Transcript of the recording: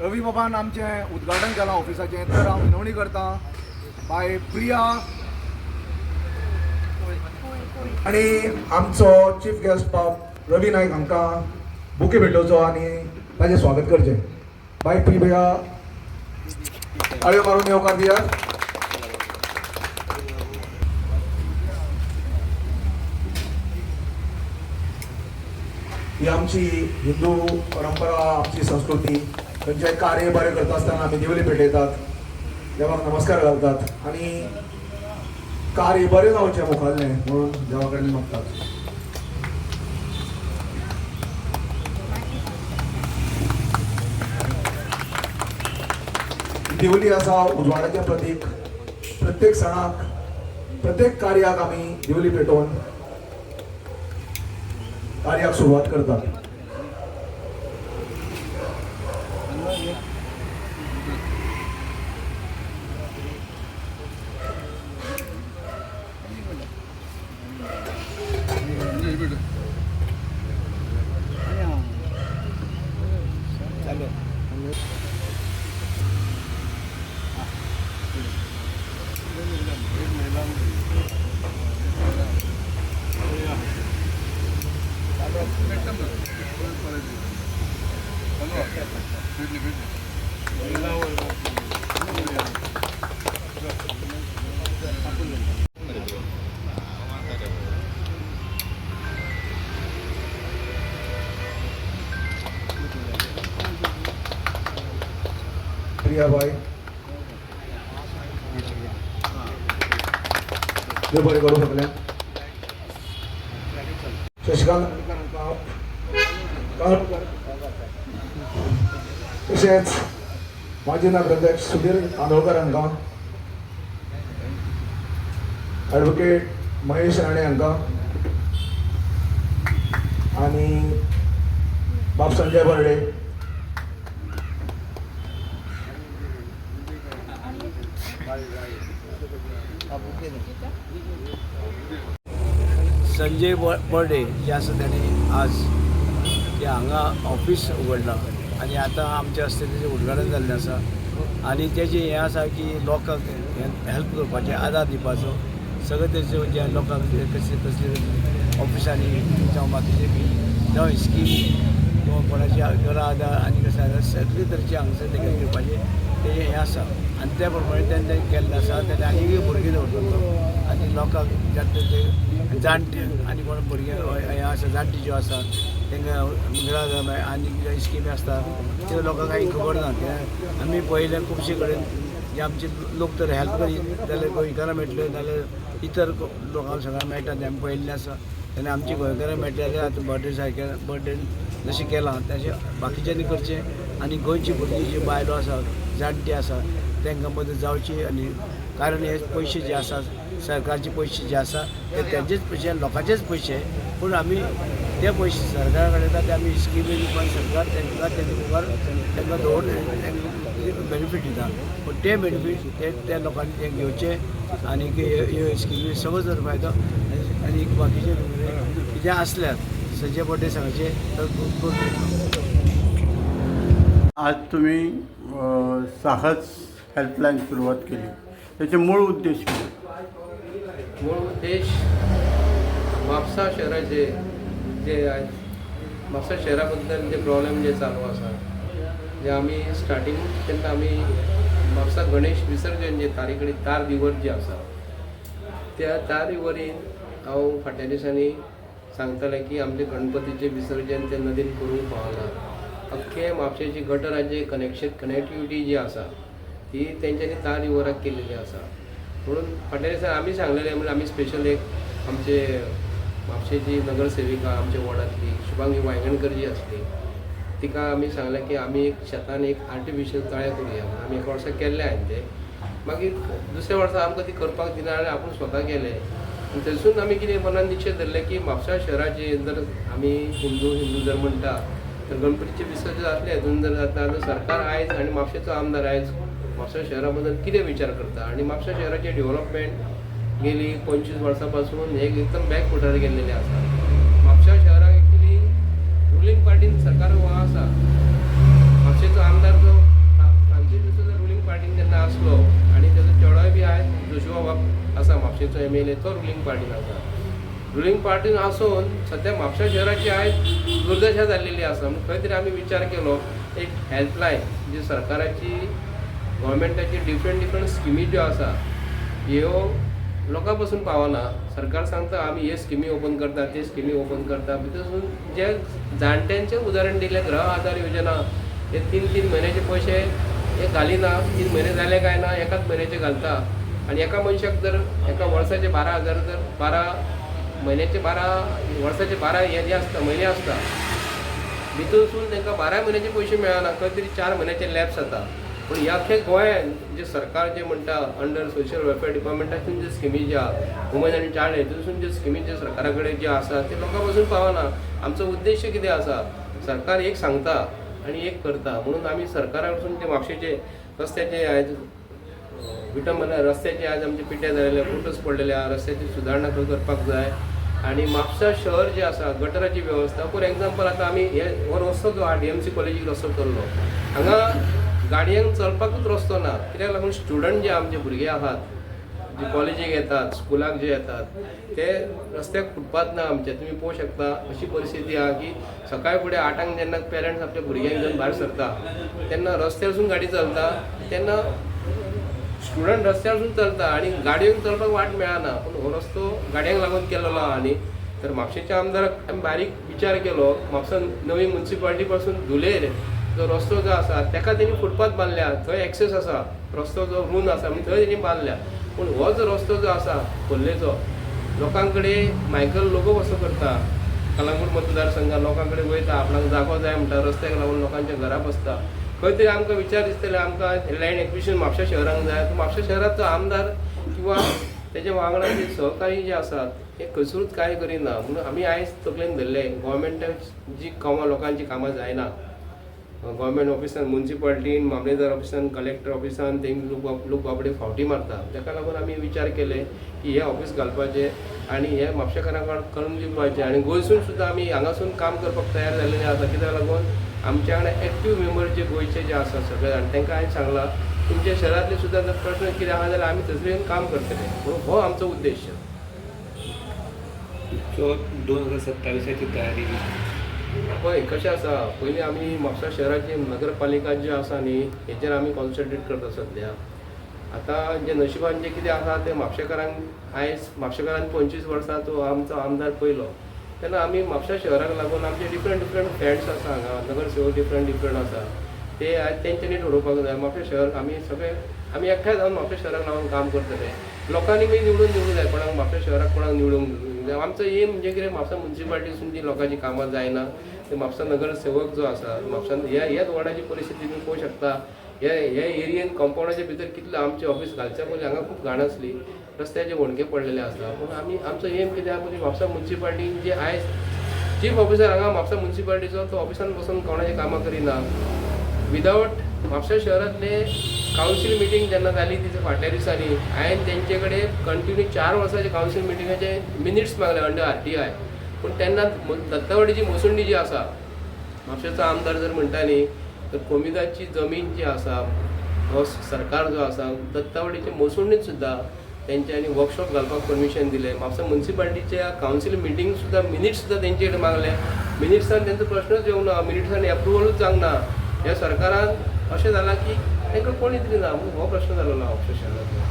रवी बाबान आमचें उद्घाटन केलां ऑफिसाचें तर हांव विनवणी करतां. बाय प्रिया. आनी आमचो चीफ गेस्ट पाप रवी नायक हांकां बुके भेटोवचो आनी ताचें स्वागत करचें. बाय प्रिया. आळयो मारून येवकार दियात ही आमची हिंदू परंपरा आमची संस्कृती त्यांचे कार्य बरें करता आसतना आमी दिवली पेटयतात देवाक नमस्कार घालतात. आनी कार्य बरें जावचें मुखाल्लें म्हणून देवा कडेन मागतात दिवली आसा उजवाडाचें प्रतीक. प्रत्येक सणाक प्रत्येक कार्याक आमी दिवली पेटोवन कार्याक सुरवात करतात. 이리. 아니야. 잘려. प्रियाबाई देव बरें करूं सगळें शशिकांत तशेंच माजी नगराध्यक्ष सुधीर कांदोळकर हांकां ॲडवोकेट महेश राणे हांकां आनी बाब संजय बर्डे. संजय बर्डे जे आसा आज या हांगा ऑफिस उगडलां आनी आतां आमच्या हस्ते त्याचे उद्घाटन जाल्लें आसा आनी तेजें हें आसा की लोकांक हेल्प करपाचें आदार दिवपाचो सगळे त्याचे जे लोकांक म्हणजे कसले कसले ऑफिसांनी जावं बाकीचे बी जावं स्कीम किंवा कोणाची घरा आदार आनी कशें आदार सगळे तरेचे हांगासर तेका दिवपाचें तेजें हें आसा आनी त्या प्रमाणे तेणें तें केल्लें आसा तेन्ना आनीकय भुरगीं दवरतलो आनी लोकांक जाता ते जाणटे आनी कोण भुरगे हें आसा जाणटी ज्यो आसा तांकां घरा मेळ आनी ज्यो स्किमी आसता त्यो लोकांक काही खबर ना कित्याक आमी पळयलें खुबशे कडेन जे आमचे लोक तर हेल्प करीत जाल्यार गोंयकारां मेळटले जाल्यार इतर लोकांक सगळ्यांक मेळटा ते आमी पळयल्लें आसा तेन्ना आमची गोंयकारां मेळटले जाल्यार आतां बर्थडे सारके बर्थडे जशें केलां तशें बाकीच्यांनी करचें. आनी गोंयची भुरगीं जी बायलो आसा जाणटी आसा तांकां मदत जावची आनी कारण हे पयशे जे आसा सरकारचे पयशे जे आसा ते तेंचेच पयशे लोकांचेच पयशे पूण आमी ते पयशे सरकारा कडेन येता ते आमी स्किमी दिवपाक सरकार तांकां तेजे मुखार तांकां दवरून बेनिफीट दिता पूण ते बेनिफीट ते त्या लोकांनी ते घेवचे आनी ह्यो स्किमी सगळो जर फायदो आनी- बाकीचे कितें आसल्यार संजय पड्डे सांगचे तर आज तुम्ही साहस हेल्पलाईन सुरुवात केली. त्याचे मूळ उद्देश मूळ उद्देश म्हापसा शहराचे जे म्हापसा शहरा जे प्रॉब्लेम जे चालू आसा जे आमी स्टार्टींग तेन्ना आमी म्हापसा गणेश विसर्जन जे तारी तार दिवट जे आसा त्या तार हांव फाटल्या दिसांनी सांगतालें की आमचे गणपतीचें विसर्जन ते नदीन करूंक पावना अख्खे म्हापशेची गटराचे कनेक्शन कनेक्टिविटी जी आसा ती त्यांच्यानी तार दिवराक केलेली आसा म्हणून फाटल्या दिसा आमी सांगलेलें म्हणजे आमी स्पेशल एक आमचे म्हापशेची नगरसेविका आमच्या वॉर्डातली शुभांगी वांयगणकर जी आसली तिका आमी सांगलें की आमी एक शेतान एक आर्टिफिशियल तळें करूया. आम्ही आमी एका वर्सा केल्ले हांवें ते. मागीर दुसऱ्या वर्सा आमकां ती करपाक दिना आनी आपूण स्वता केले. आनी थंयसून आमी कितें मनान निश्चय धरले की म्हापसा शहराचे जर आमी हिंदू हिंदू जर म्हणटा तर गणपतीचे विसर्जन जातलें हितून जर जाता जाल्यार सरकार आयज आनी म्हापशेचो आमदार आयज म्हापसा शहरा बद्दल कितें विचार करता? आनी म्हापसा शहराचे डेव्हलपमेंट गेली पंचवीस वर्सां पासून हे एकदम बॅक फुटार गेलेले आसा म्हापशा शहराक एक्चुली रुलींग पार्टीन सरकार हो आसा म्हापशेचो आमदार जो फ्रांसीस रुलींग पार्टीन जेन्ना आसलो आनी तेजो चेडोय बी आयज जोशुआ बाब आसा म्हापशेचो एम एल ए तो रुलींग पार्टीन आसा रुलिंग पार्टीन आसून सध्या म्हापशा शहराची आयज दुर्दशा जाल्लेली आसा म्हणून खंय तरी आमी विचार केलो एक हेल्पलायन जी सरकाराची गोवोरमेंटाची डिफरंट डिफरंट स्किमी ज्यो आसा ह्यो लोकां पसून पावना. सरकार सांगता आमी हे स्किमी ओपन करता ते स्किमी ओपन करता भितरसून जे जाणट्यांचें उदाहरण दिलें ग्रह आधार योजना हे तीन तीन म्हयन्याचे पयशे हे घालिना. तीन म्हयने जाले काय ना एकाच म्हयन्याचे घालता. आनी एका मनशाक जर एका वर्साचे बारा हजार जर बारा म्हयन्याचे बारा वर्साचे बारा हे जे आसता म्हयने आसता भितरसून तांकां बारा म्हयन्याचे पयशे मेळना खंय तरी चार म्हयन्याचे लॅप्स जाता पूण ह्या अख्ख्या गोंयांत जे सरकार जे म्हणटा अंडर सोशल वेलफेअर डिपार्टमेंटातून जे स्किमी ज्या वुमन आनी चायल्ड हेतून जे स्किमी जे सरकारा कडेन जे आसा ते लोकां पासून पावना आमचो उद्देश कितें आसा सरकार एक सांगता आनी एक करता. म्हणून आमी सरकारा कडसून ते म्हापशेचे रस्त्याचे आयज विटंबना रस्त्याचे आज आमचे पिड्ड्यार जालेले फोटोज पडलेले आहा रस्त्याची सुदारणा खंय करपाक जाय. आनी म्हापसा शहर जे आसा गटराची वेवस्था फॉर एक्झाम्पल आतां आमी हे हो रस्तो जो आहा डी एम सी कॉलेजीक रस्तो केल्लो हांगा गाडयांक चलपाकूच रस्तो ना. कित्याक लागून स्टुडंट जे आमचे भुरगे आहात जे कॉलेजीक येतात स्कुलाक जे येतात ते रस्त्याक फुटपाथ ना आमचे. तुमी पळोवंक शकता अशी परिस्थिती आहा की सकाळी फुडें आठांक जेन्ना पेरंट्स आपल्या भुरग्यांक घेवन भायर सरता तेन्ना रस्त्यारसून गाडी चलता तेन्ना स्टुडंट रस्त्यारसून चलता आनी गाडयोंक चलपाक वाट मेळना. पूण हो रस्तो गाडयांक लागून केलेलो आहा आनी तर म्हापशेच्या आमदाराक आमी बारीक विचार केलो. म्हापसा नवी मुन्सिपाल्टी पासून धुलेर जो रस्तो जो आसा ताका तेणी फुटपाथ बांदल्या. थंय एक्सेस आसा. रस्तो जो रून आसा थंय तेणी बांदल्या. पूण हो जो रस्तो जो आसा खोल्लेचो लोकां कडेन मायकल लोगो कसो करता. कलांगूट मतदारसंघात लोकां कडेन वयता. आपणाक जागो जाय म्हणटा रस्त्याक लागून लोकांच्या घरा बसता. खंय तरी आमकां विचार दिसतले आमकां लँड एक्विशन म्हापशा शहरांक जाय. तर म्हापशा शहराचो आमदार किंवा तेच्या वांगडा जे सहकारी जे आसात हे खंयसरूच कांय करिना. म्हणून आमी आयज तकलेन धरले. गोवोरमेंटाची जी कामां लोकांची कामां जायना. गव्हर्मेंट ऑफिसान मुन्सिपाल्टीन मामलेदार ऑफिसान कलेक्टर ऑफिसान ते लोक लोक बाबडे फावटी मारता ताका लागून आमी विचार केले की हे ऑफिस घालपाचें आनी हे म्हापशेकारांक करून दिवपाचें आनी गोंयसून सुद्दां आमी हांगासून काम करपाक तयार जाल्लेले आसा कित्याक लागून आमच्या वांगडा एक्टीव मेंबर जे गोंयचे जे आसा सगळे जाण तांकां हांवें सांगलां तुमच्या शहरांतले सुद्दां जर प्रश्न कितें आहा जाल्यार आमी थंयसर येवन काम करतले. म्हणून हो आमचो उद्देश. दोन हजार सत्तावीसाची तयारी. पळय कशें आसा पयलीं आमी म्हापसा शहराची नगरपालिका जी आसा न्ही हेचेर आमी कॉन्सन्ट्रेट करता सद्या आतां जे नशिबान जे कितें आसा तें म्हापशेकारांक आयज म्हापशेकारांक पंचवीस वर्सां तो आमचो आमदार पयलो तेन्ना आमी म्हापशा शहराक लागून आमचे डिफरंट डिफरंट फ्रेंड्स आसा हांगा नगरसेवक डिफरंट डिफरंट आसा ते आयज तेंच्यांनी ठरोवपाक जाय म्हापशा शहर आमी सगळे आमी एकठांय जावन म्हापशा शहराक लागून काम करतले लोकांनी बी निवडून दिवंक जाय कोणाक म्हापशा शहराक कोणाक निवडूंक जाय आमचो एम म्हणजे कितें म्हापसा म्युन्सिपाल्टीसून जी लोकांची कामां जायना ते म्हापसा नगरसेवक जो आसा म्हापसा ह्या ह्याच वॉर्डाची परिस्थिती तुमी पळोवंक शकता. हे हे एरियेन कंपाऊंडाच्या भितर कितलें आमचें ऑफिस घालच्या पयलीं हांगा खूब घाण आसली रस्त्याचे वणके पडलेले आसा पूण आमी आमचो एम कितें आहा पयली म्हापसा म्युन्सिपाल्टीन जे आयज चीफ ऑफिसर हांगा म्हापसा म्युन्सिपाल्टीचो तो ऑफिसान बसून कोणाची कामां करिना. विदावट म्हापसा शहरांतले कावन्सील मिटींग जेन्ना जाली तिच्या फाटल्या दिसांनी हांवें तेंचे कडेन कंटिन्यू चार वर्साचे कावन्सील मिटिंगाचे मिनिट्स मागले अंडर आर टी आय पूण तेन्ना दत्तावडीची मोसुंडी जी आसा म्हापशेचो आमदार जर म्हणटा न्ही तर कोमिदाची जमीन जी आसा हो सरकार जो आसा दत्तावडीचे मोसुंडीत सुद्दां तेंच्यांनी वर्कशॉप घालपाक परमिशन दिलें. म्हापसा म्युन्सिपाल्टीच्या कावन्सील मिटींग सुद्दां मिनिट्स सुद्दां तेंचे कडेन मागले मिनिट्सान तेंचो प्रश्नच येवंक ना मिनिट्सान एप्रुवलूच जावंक ना ह्या सरकारान अशें जालां की तांकां कोणीच दिना म्हणून हो प्रश्न जालोलो म्हापशा शहरांतलो